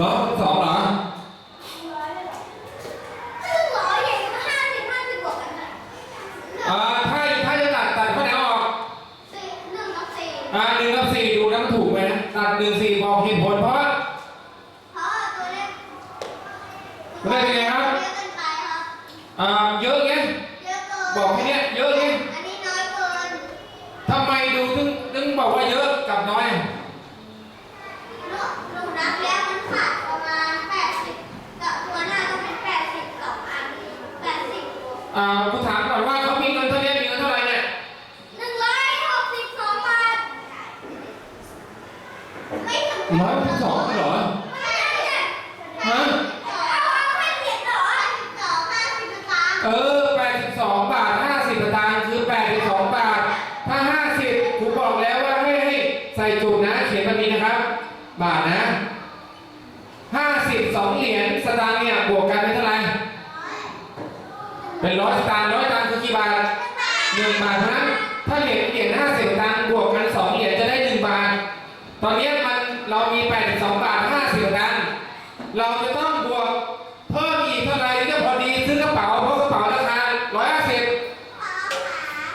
ร้อยสองเหรอซึ่งร้อยอย่างห้าสิบห้าสิบบวกกันเท่าไหร่อ่าถ้าถ้าจะตัดตัดข้อไหนออกสี่หนึ่งกับสี่อ่าหนึ่งกับสี่ดูนะมันถูกไหมนะตัดหนึ่งสี่บอกเหตุผลเพราะเพราะตัวเลขตัวเลขเป็นไงครับเยอะเกินไปครับอ่าเยอะไงเยอะเกินบอกแค่เนี้ยเยอะไงอันนี้น้อยเกินทำไมดูถึงถึงบอกว่าเยอะกับน้อย หนูหนูนับแล้วมันขาดประมาณแปดสิบกับตัวหน้าต้องเป็นแปดสิบสองอันแปดสิบ อ่ากูถามก่อนว่าเขามีเงินเท่านี้มีเงินเท่าไหร่เนี่ยหนึ่งร้อยหกสิบสองบาท ไม่ถึงร้อยสิบสองเหรอไม่ใช่ฮะเอาเอาให้เขียนเหรอสองห้าสิบสตางค์เออแปดสิบสองบาทห้าสิบสตางค์คือแปดสิบสองบาท ถ้าห้าสิบครูบอกแล้วว่าให้ให้ใส่จุดนะ เขียนแบบนี้นะครับ บาทนะห้าสิบสองเหรียญสตางค์เนี่ยบวกกันเป็นเท่าไหร่ เป็นร้อยสตางค์ร้อยสตางค์คือกี่บาทหนึ่งบาทเท่านั้นถ้าเหรียญเหรียญห้าสิบสตางค์บวกกันสองเหรียญจะได้หนึ่งบาท ตอนนี้มันเรามีแปดสิบสองบาทห้าสิบสตางค์เราจะต้องบวกเพิ่มอีกเท่าไหร่ถึงจะพอดีซื้อกระเป๋าเพราะกระเป๋าราคาร้อยห้าสิบ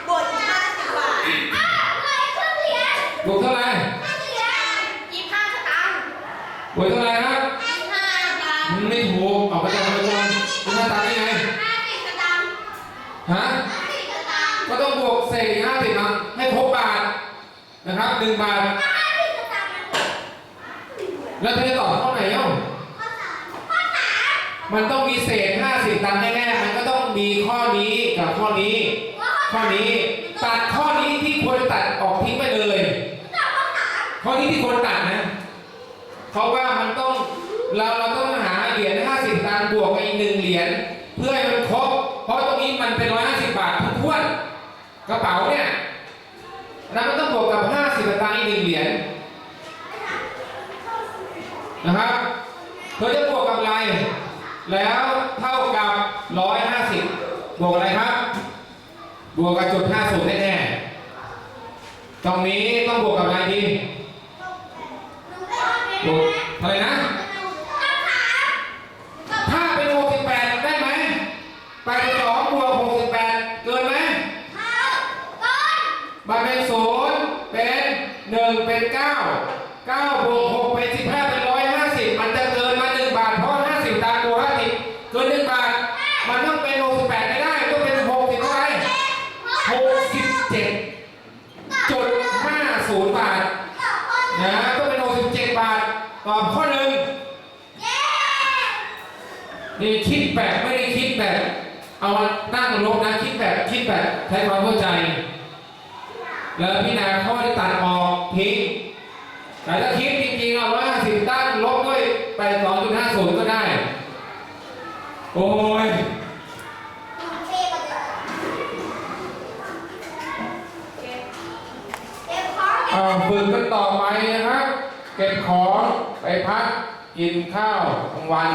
บวกอีกห้าสิบบาทอ้าวเลยครึ่งเหรียญบวกเท่าไหร่ครึ่งเหรียญยี่สิบห้าสตางค์บวกเท่าไหร่ครับยี่สิบห้าสตางค์มันไม่ถูกออกไปจากบริษัทคุณหน้าตาได้ไง ห้าสิบสตางค์ ฮะ ห้าสิบสตางค์ ก็ ต้องบวกเศษห้าสิบมาให้ครบบาทนะครับหนึ่งบาทถ้าห้าสิบสตางค์มันแล้วเธอจะตอบข้อไหนเอ้าข้อสามข้อสามมันต้องมีเศษห้าสิบตังค์แน่ๆมันก็ต้องมีข้อนี้กับข้อนี้ว่าข้อนี้ตัดข้อนี้ที่ควรตัดออกทิ้งไปเลยตอบข้อสามข้อนี้ที่ควรตัดนะเพราะว่ามันต้องเราเราต้อง กระเป๋าเนี่ยนั้นมันต้องบวกกับห้าสิบตังค์อีกหนึ่งเหรียญนะครับเธอจะบวกกับอะไร แล้วเท่ากับร้อยห้าสิบบวกอะไรครับ บวกกับจุดห้าศูนย์แน่ๆตรงนี้ต้องบวกกับอะไรดี หนูไม่เอาเป็น บวก นะ อะไรนะ ข้อสาม ถ้าเป็น 68 ได้ไหม82บวก68 เกินไหม ข้าวก้อน มันเป็นศูนย์เป็นหนึ่งเป็นเก้าเก้าบวกหกเป็นสิบห้าเป็นร้อยห้าสิบมันจะเกินมาหนึ่งบาทเพราะห้าสิบตามบวห้าสิบเกินหนึ่งบาท มันต้องเป็นหกสิบแปดไม่ได้ต้องเป็นหกสิบเท่าไหร่หกสิบเจ็ดจุดห้าศูนย์บาทนะต้องเป็นหกสิบเจ็ดบาทตอบข้อหนึ่งนี่คิดแบบไม่ได้คิดแบบเอามานั่งลบนะคิดแบบคิดแบบใช้ความเข้าใจ แล้วพี่นาข้อที่ตัดออกทิ้งแต่ถ้าคิดจริงๆเอาร้อยห้าสิบตั้งลบด้วยไปสองจุดห้าศูนย์ก็ได้ โอ้ยอาฝึกกันต่อไปนะครับ เก็บของไปพักกินข้าวกลางวัน